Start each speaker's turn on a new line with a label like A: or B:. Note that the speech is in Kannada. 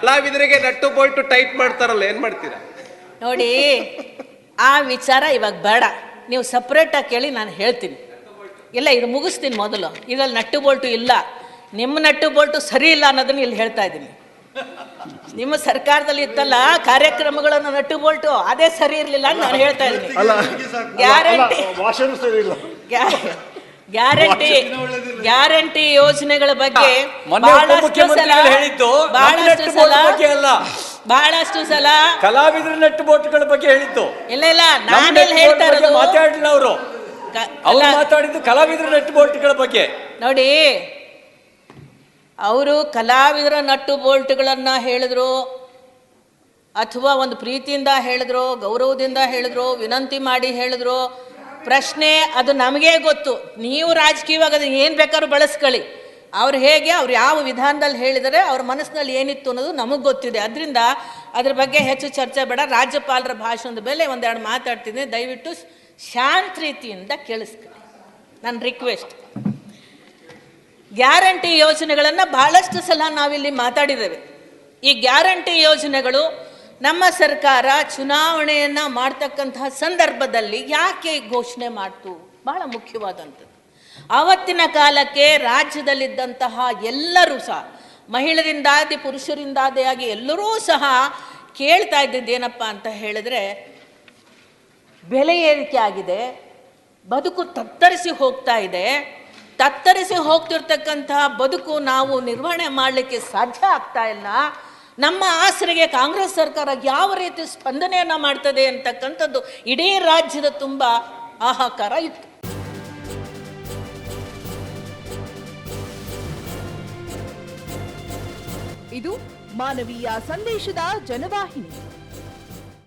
A: ಕಲಾವಿದರಿಗೆ ನಟ್ಟು ಬೋಲ್ಟು ಟೈಟ್ ಮಾಡ್ತಾರಲ್ಲ ಏನ್ ಮಾಡ್ತೀರಾ?
B: ನೋಡಿ ಆ ವಿಚಾರ ಇವಾಗ ಬೇಡ. ನೀವು ಸಪ್ರೇಟಾಗಿ ಕೇಳಿ ನಾನು ಹೇಳ್ತೀನಿ. ಇಲ್ಲ ಇದು ಮುಗಿಸ್ತೀನಿ ಮೊದಲು. ಇದ್ರಲ್ಲಿ ನಟ್ಟು ಬೋಲ್ಟು ಇಲ್ಲ. ನಿಮ್ಮ ನಟ್ಟು ಬೋಲ್ಟು ಸರಿ ಇಲ್ಲ ಅನ್ನೋದನ್ನ ಇಲ್ಲಿ ಹೇಳ್ತಾ ಇದ್ದೀನಿ. ನಿಮ್ಮ ಸರ್ಕಾರದಲ್ಲಿ ಇತ್ತಲ್ಲ ಕಾರ್ಯಕ್ರಮಗಳನ್ನು ನಟ್ಟು ಬೋಲ್ಟು ಅದೇ ಸರಿ ಇರಲಿಲ್ಲ ಅಂತ ನಾನು ಹೇಳ್ತಾ ಇದ್ದೀನಿ. ಗ್ಯಾರಂಟಿ
C: ಭಾಷಣ ಸರಿ ಇಲ್ಲ.
B: ಗ್ಯಾರಂಟಿ ಗ್ಯಾರಂಟಿ ಯೋಜನೆಗಳ ಬಗ್ಗೆ ಬಹಳಷ್ಟು ಸಲ
D: ಹೇಳಿದ್ದು
B: ಬಹಳಷ್ಟು ಸಲ. ಬಹಳಷ್ಟು ಸಲ
D: ಕಲಾವಿದರ ನೆಟ್ಟು ಬೋಟ್ಗಳ ಬಗ್ಗೆ ಹೇಳಿದ್ದು.
B: ಇಲ್ಲ ಇಲ್ಲ
D: ನಾನೇ
B: ನಾನೆಲ್ಲಿ ಹೇಳ್ತಾ ಇರೋದು?
D: ಮಾತಾಡಲಿಲ್ಲ ಅವರು. ಅವ್ರು ಮಾತಾಡಿದ್ದು ಕಲಾವಿದರ ನೆಟ್ಟು ಬೋಟ್ಗಳ ಬಗ್ಗೆ.
B: ನೋಡಿ ಅವರು ಕಲಾವಿದರ ನಟ್ಟು ಬೋಲ್ಟ್ಗಳನ್ನು ಹೇಳಿದ್ರು ಅಥವಾ ಒಂದು ಪ್ರೀತಿಯಿಂದ ಹೇಳಿದ್ರು ಗೌರವದಿಂದ ಹೇಳಿದ್ರು ವಿನಂತಿ ಮಾಡಿ ಹೇಳಿದ್ರು ಪ್ರಶ್ನೆ ಅದು ನಮಗೇ ಗೊತ್ತು. ನೀವು ರಾಜಕೀಯವಾಗಿ ಅದನ್ನ ಏನು ಬೇಕಾದ್ರೂ ಬಳಸ್ಕೊಳ್ಳಿ. ಅವ್ರು ಹೇಗೆ, ಅವ್ರು ಯಾವ ವಿಧಾನದಲ್ಲಿ ಹೇಳಿದರೆ ಅವ್ರ ಮನಸ್ಸಿನಲ್ಲಿ ಏನಿತ್ತು ಅನ್ನೋದು ನಮಗೆ ಗೊತ್ತಿದೆ. ಅದರಿಂದ ಅದ್ರ ಬಗ್ಗೆ ಹೆಚ್ಚು ಚರ್ಚೆ ಬೇಡ. ರಾಜ್ಯಪಾಲರ ಭಾಷಣದ ಮೇಲೆ ಒಂದೆರಡು ಮಾತಾಡ್ತೀನಿ ದಯವಿಟ್ಟು ಶಾಂತ ರೀತಿಯಿಂದ ಕೇಳಿಸ್ಕೊಳ್ಳಿ. ನನ್ನ ರಿಕ್ವೆಸ್ಟ್ ಗ್ಯಾರಂಟಿ ಯೋಜನೆಗಳನ್ನು ಬಹಳಷ್ಟು ಸಲ ನಾವಿಲ್ಲಿ ಮಾತಾಡಿದ್ದೇವೆ. ಈ ಗ್ಯಾರಂಟಿ ಯೋಜನೆಗಳು ನಮ್ಮ ಸರ್ಕಾರ ಚುನಾವಣೆಯನ್ನು ಮಾಡ್ತಕ್ಕಂತಹ ಸಂದರ್ಭದಲ್ಲಿ ಯಾಕೆ ಘೋಷಣೆ ಮಾಡ್ತು? ಬಹಳ ಮುಖ್ಯವಾದಂಥದ್ದು. ಆವತ್ತಿನ ಕಾಲಕ್ಕೆ ರಾಜ್ಯದಲ್ಲಿದ್ದಂತಹ ಎಲ್ಲರೂ ಸಹ, ಮಹಿಳೆಯರಿಂದಾದಿ, ಪುರುಷರಿಂದಾದಿ ಆಗಿ ಎಲ್ಲರೂ ಸಹ ಕೇಳ್ತಾ ಇದ್ದಿದ್ದು ಏನಪ್ಪ ಅಂತ ಹೇಳಿದ್ರೆ, ಬೆಲೆ ಏರಿಕೆ ಆಗಿದೆ, ಬದುಕು ತತ್ತರಿಸಿ ಹೋಗ್ತಾ ಇದೆ. ತತ್ತರಿಸಿ ಹೋಗ್ತಿರ್ತಕ್ಕಂತಹ ಬದುಕು ನಾವು ನಿರ್ವಹಣೆ ಮಾಡಲಿಕ್ಕೆ ಸಾಧ್ಯ ಆಗ್ತಾ ಇಲ್ಲ. ನಮ್ಮ ಆಸರೆಗೆ ಕಾಂಗ್ರೆಸ್ ಸರ್ಕಾರ ಯಾವ ರೀತಿ ಸ್ಪಂದನೆಯನ್ನು ಮಾಡ್ತದೆ ಅಂತಕ್ಕಂಥದ್ದು ಇಡೀ ರಾಜ್ಯದ ತುಂಬ ಹಾಹಾಕಾರ ಇತ್ತು.
E: ಇದು ಮಾನವೀಯ ಸಂದೇಶದ ಜನವಾಹಿನಿ.